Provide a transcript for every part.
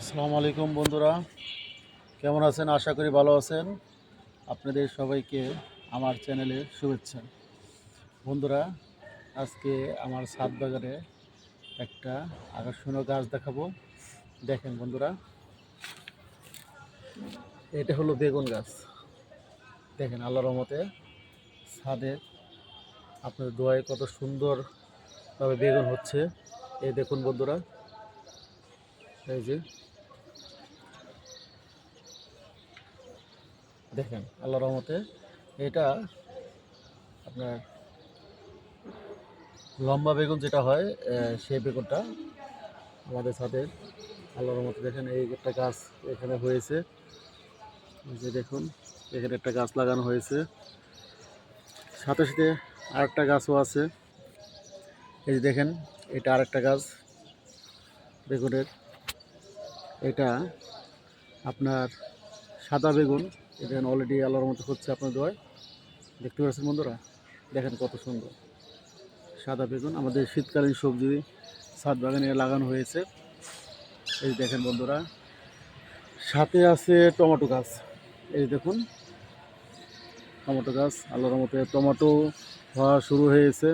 আসসালামু আলাইকুম বন্ধুরা। কেমন আছেন? আশা করি ভালো আছেন। আপনাদের সবাইকে আমার চ্যানেলে শুভেচ্ছা। বন্ধুরা, আজকে আমার ছাদ বাগানে একটা আকর্ষণীয় গাছ দেখাবো। দেখেন বন্ধুরা, এটা হলো বেগুন গাছ। দেখেন আল্লাহর রহমতে ছাদে আপনাদের দোয়ায় কত সুন্দরভাবে বেগুন হচ্ছে। এই দেখুন বন্ধুরা, এই যে দেখেন আল্লাহ রহমতে এটা আপনার লম্বা বেগুন যেটা হয় সেই বেগুনটা আমাদের ছাদের আল্লাহ রহমতে দেখেন, এই একটা গাছ এখানে হয়েছে। যে দেখুন, এখানে একটা গাছ লাগানো হয়েছে। সাথে সাথে আরেকটা গাছও আছে। এই যে দেখেন, এটা আরেকটা গাছ বেগুনের। এটা আপনার সাদা বেগুন। এটা অলরেডি আল্লাহর মতো হচ্ছে আপনার দোয়ায়। দেখতে পাচ্ছেন বন্ধুরা, দেখেন কত সুন্দর। সাদা বেগুন, আমাদের শীতকালীন সবজি ছাদ বাগানে লাগানো হয়েছে। এই দেখেন বন্ধুরা, সাথে আছে টমেটো গাছ। এই দেখুন, টমেটো গাছ, আল্লাহর মতে টমেটো হওয়া শুরু হয়েছে।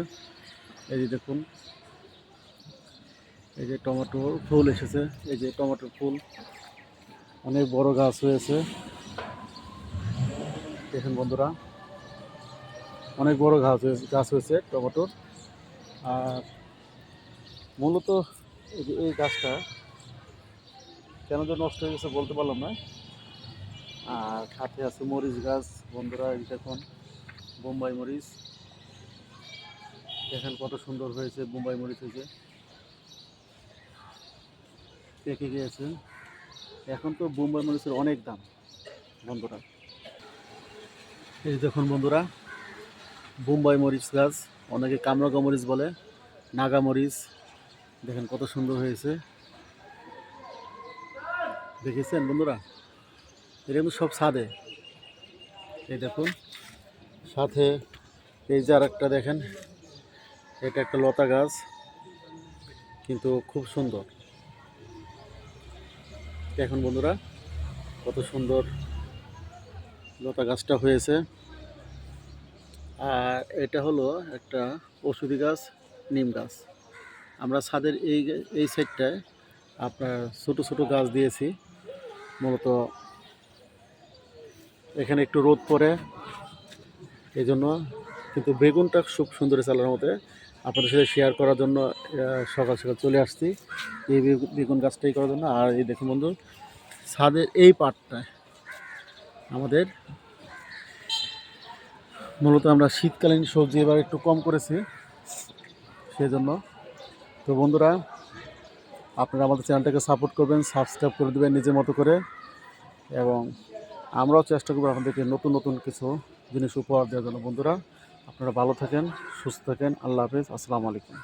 এই যে দেখুন, এই যে টমেটোর ফুল এসেছে। এই যে টমেটোর ফুল, অনেক বড় গাছ হয়েছে। দেখুন বন্ধুরা। অনেক বড় গাছ গাছ হয়েছে টমেটোর। আর মূলত এই গাছটা কেন যে নষ্ট হয়ে গেছে বলতে পারলাম না। আর সাথে আছে মরিচ গাছ, বন্ধুরা দেখুন, বোম্বাই মরিচ। দেখেন কত সুন্দর হয়েছে, বোম্বাই মরিচ হয়েছে। পেকে গিয়েছে এখন তো বোম্বাই মরিচের অনেক দাম, বন্ধুরা। এই দেখুন বন্ধুরা, বোম্বাই মরিচ গাছ, অনেকে কামরাগা মরিচ বলে, নাগা মরিচ, দেখেন কত সুন্দর হয়েছে। দেখেছেন বন্ধুরা? এটা কিন্তু সব ছাদে। এই দেখুন, সাথে এই যে একটা দেখেন, এটা একটা লতা গাছ, কিন্তু খুব সুন্দর। দেখুন বন্ধুরা, কত সুন্দর লতা গাছটা হয়েছে। আর এটা হলো একটা ওষুধি গাছ, নিম গাছ। আমরা ছাদের এই এই সাইডটায় আপনার ছোট ছোট গাছ দিয়েছি। মূলত এখানে একটু রোদ পড়ে এই জন্য কিন্তু বেগুনটা খুব সুন্দর চালার মতে। আপনাদের সাথে শেয়ার করার জন্য সকাল সকাল চলে আসছি। এই বেগু- বেগুন গাছটাই করার জন্য। আর এই দেখুন বন্ধু, ছাদের এই পাটটায় আমাদের। মূলত আমরা শীতকালীন সবজি এবার একটু কম করেছি, সেজন্য। তো বন্ধুরা, আপনারা আমাদের চ্যানেলটাকে সাপোর্ট করবেন, সাবস্ক্রাইব করে দেবেন নিজের মতো করে, এবং আমরাও চেষ্টা করব আপনাদেরকে নতুন নতুন কিছু জিনিস উপহার দেওয়ার জন্য। বন্ধুরা, আপনারা ভালো থাকেন, সুস্থ থাকেন, আল্লাহ হাফেজ, আসসালামু আলাইকুম।